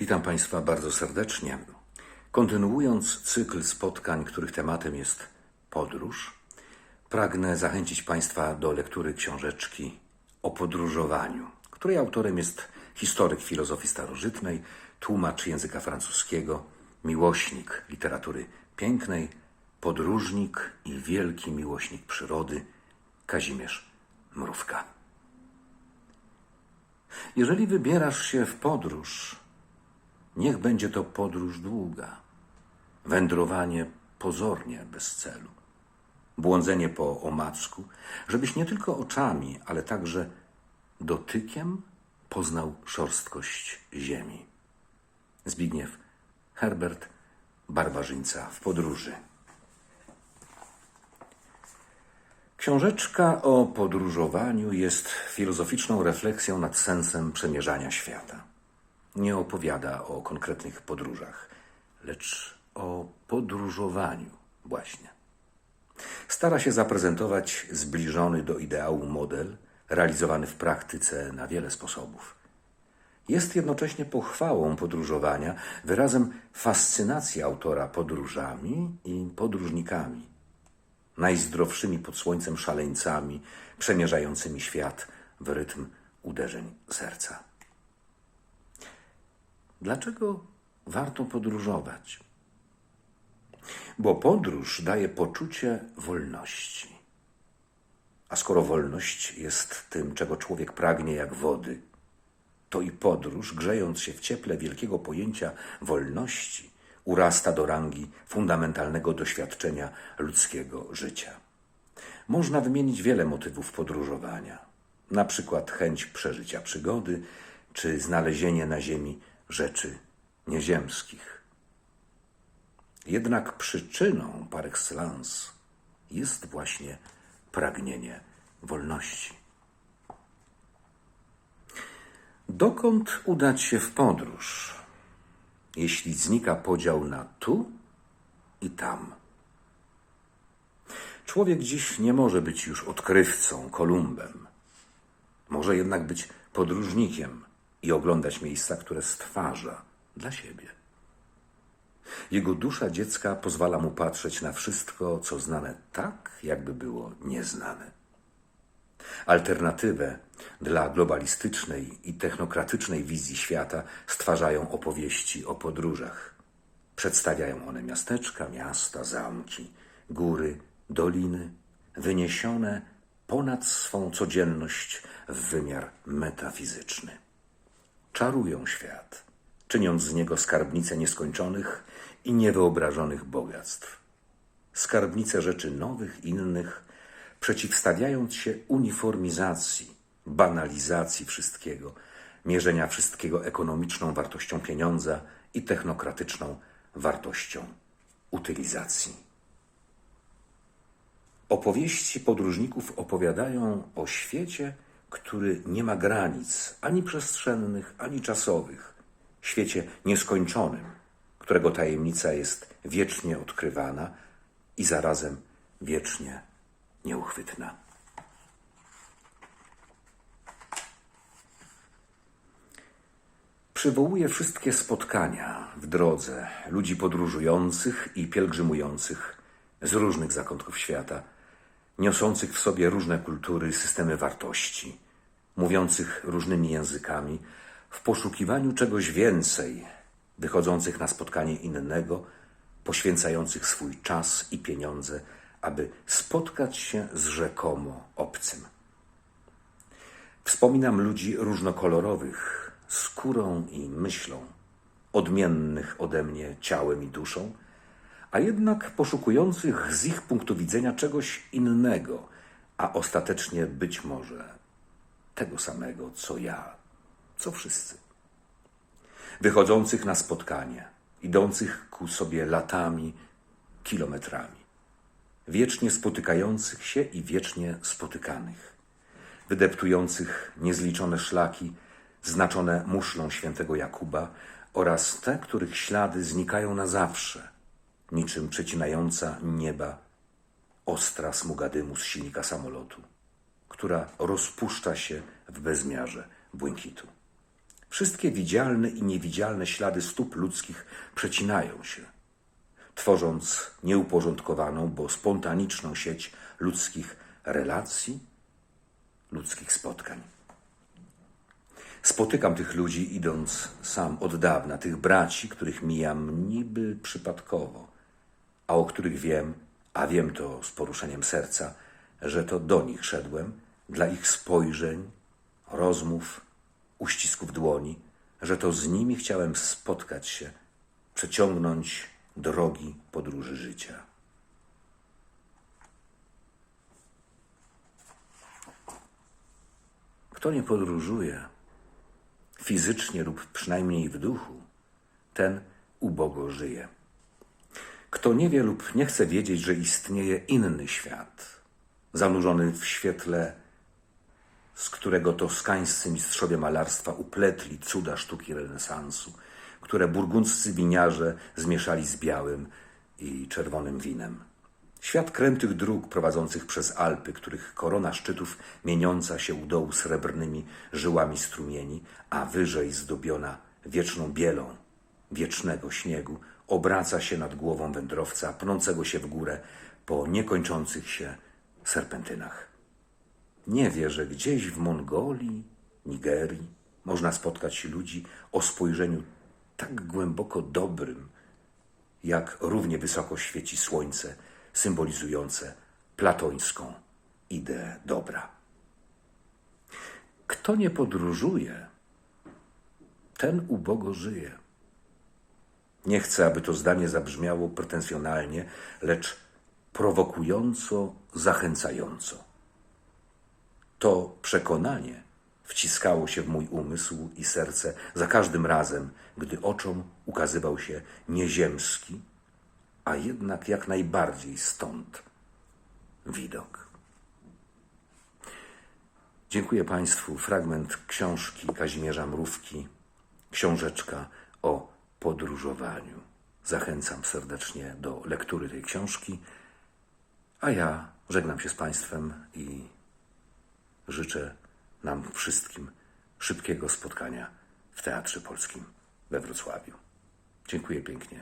Witam Państwa bardzo serdecznie. Kontynuując cykl spotkań, których tematem jest podróż, pragnę zachęcić Państwa do lektury książeczki o podróżowaniu, której autorem jest historyk filozofii starożytnej, tłumacz języka francuskiego, miłośnik literatury pięknej, podróżnik i wielki miłośnik przyrody Kazimierz Mrówka. Jeżeli wybierasz się w podróż, niech będzie to podróż długa, wędrowanie pozornie bez celu, błądzenie po omacku, żebyś nie tylko oczami, ale także dotykiem poznał szorstkość ziemi. Zbigniew Herbert, barbarzyńca w podróży. Książeczka o podróżowaniu jest filozoficzną refleksją nad sensem przemierzania świata. Nie opowiada o konkretnych podróżach, lecz o podróżowaniu właśnie. Stara się zaprezentować zbliżony do ideału model, realizowany w praktyce na wiele sposobów. Jest jednocześnie pochwałą podróżowania, wyrazem fascynacji autora podróżami i podróżnikami najzdrowszymi pod słońcem szaleńcami, przemierzającymi świat w rytm uderzeń serca. Dlaczego warto podróżować? Bo podróż daje poczucie wolności. A skoro wolność jest tym, czego człowiek pragnie jak wody, to i podróż, grzejąc się w cieple wielkiego pojęcia wolności, urasta do rangi fundamentalnego doświadczenia ludzkiego życia. Można wymienić wiele motywów podróżowania, na przykład chęć przeżycia przygody, czy znalezienie na ziemi rzeczy nieziemskich. Jednak przyczyną par excellence jest właśnie pragnienie wolności. Dokąd udać się w podróż? jeśli znika podział na tu i tam. Człowiek dziś nie może być już odkrywcą, Kolumbem. Może jednak być podróżnikiem i oglądać miejsca, które stwarza dla siebie. Jego dusza dziecka pozwala mu patrzeć na wszystko, co znane tak, jakby było nieznane. Alternatywę dla globalistycznej i technokratycznej wizji świata stwarzają opowieści o podróżach. Przedstawiają one miasteczka, miasta, zamki, góry, doliny, wyniesione ponad swą codzienność w wymiar metafizyczny. Czarują świat, czyniąc z niego skarbnicę nieskończonych i niewyobrażonych bogactw. Skarbnicę rzeczy nowych, innych, przeciwstawiając się uniformizacji, banalizacji wszystkiego, mierzenia wszystkiego ekonomiczną wartością pieniądza i technokratyczną wartością utylizacji. Opowieści podróżników opowiadają o świecie, który nie ma granic ani przestrzennych, ani czasowych, świecie nieskończonym, którego tajemnica jest wiecznie odkrywana i zarazem wiecznie nieuchwytna. Przywołuje wszystkie spotkania w drodze ludzi podróżujących i pielgrzymujących z różnych zakątków świata, niosących w sobie różne kultury, systemy wartości, mówiących różnymi językami, w poszukiwaniu czegoś więcej, wychodzących na spotkanie innego, poświęcających swój czas i pieniądze aby spotkać się z rzekomo obcym. Wspominam ludzi różnokolorowych, skórą i myślą, odmiennych ode mnie ciałem i duszą, a jednak poszukujących z ich punktu widzenia czegoś innego, a ostatecznie być może tego samego, co ja, co wszyscy. Wychodzących na spotkanie, idących ku sobie latami, kilometrami wiecznie spotykających się i wiecznie spotykanych, wydeptujących niezliczone szlaki znaczone muszlą świętego Jakuba oraz te, których ślady znikają na zawsze, niczym przecinająca nieba ostra smuga dymu z silnika samolotu, która rozpuszcza się w bezmiarze błękitu. Wszystkie widzialne i niewidzialne ślady stóp ludzkich przecinają się, tworząc nieuporządkowaną, bo spontaniczną sieć ludzkich relacji, ludzkich spotkań. Spotykam tych ludzi, idąc sam od dawna, tych braci, których mijam niby przypadkowo, a o których wiem, a wiem to z poruszeniem serca, że to do nich szedłem, dla ich spojrzeń, rozmów, uścisków dłoni, że to z nimi chciałem spotkać się, przeciągnąć drogi podróży życia. Kto nie podróżuje, fizycznie lub przynajmniej w duchu, ten ubogo żyje. Kto nie wie lub nie chce wiedzieć, że istnieje inny świat, zanurzony w świetle, z którego toskańscy mistrzowie malarstwa upletli cuda sztuki renesansu, które burgundzcy winiarze zmieszali z białym i czerwonym winem. Świat krętych dróg prowadzących przez Alpy, których korona szczytów mieniąca się u dołu srebrnymi żyłami strumieni, a wyżej zdobiona wieczną bielą wiecznego śniegu, obraca się nad głową wędrowca pnącego się w górę po niekończących się serpentynach. Nie wie, że gdzieś w Mongolii, Nigerii można spotkać ludzi o spojrzeniu tak głęboko dobrym, jak równie wysoko świeci słońce, symbolizujące platońską ideę dobra. Kto nie podróżuje, ten ubogo żyje. Nie chcę, aby to zdanie zabrzmiało pretensjonalnie, lecz prowokująco, zachęcająco. To przekonanie wciskało się w mój umysł i serce za każdym razem, gdy oczom ukazywał się nieziemski, a jednak jak najbardziej stąd widok. Dziękuję Państwu. Fragment książki Kazimierza Mrówki, książeczka o podróżowaniu. Zachęcam serdecznie do lektury tej książki, a ja żegnam się z Państwem i życzę nam wszystkim szybkiego spotkania w Teatrze Polskim we Wrocławiu. Dziękuję pięknie.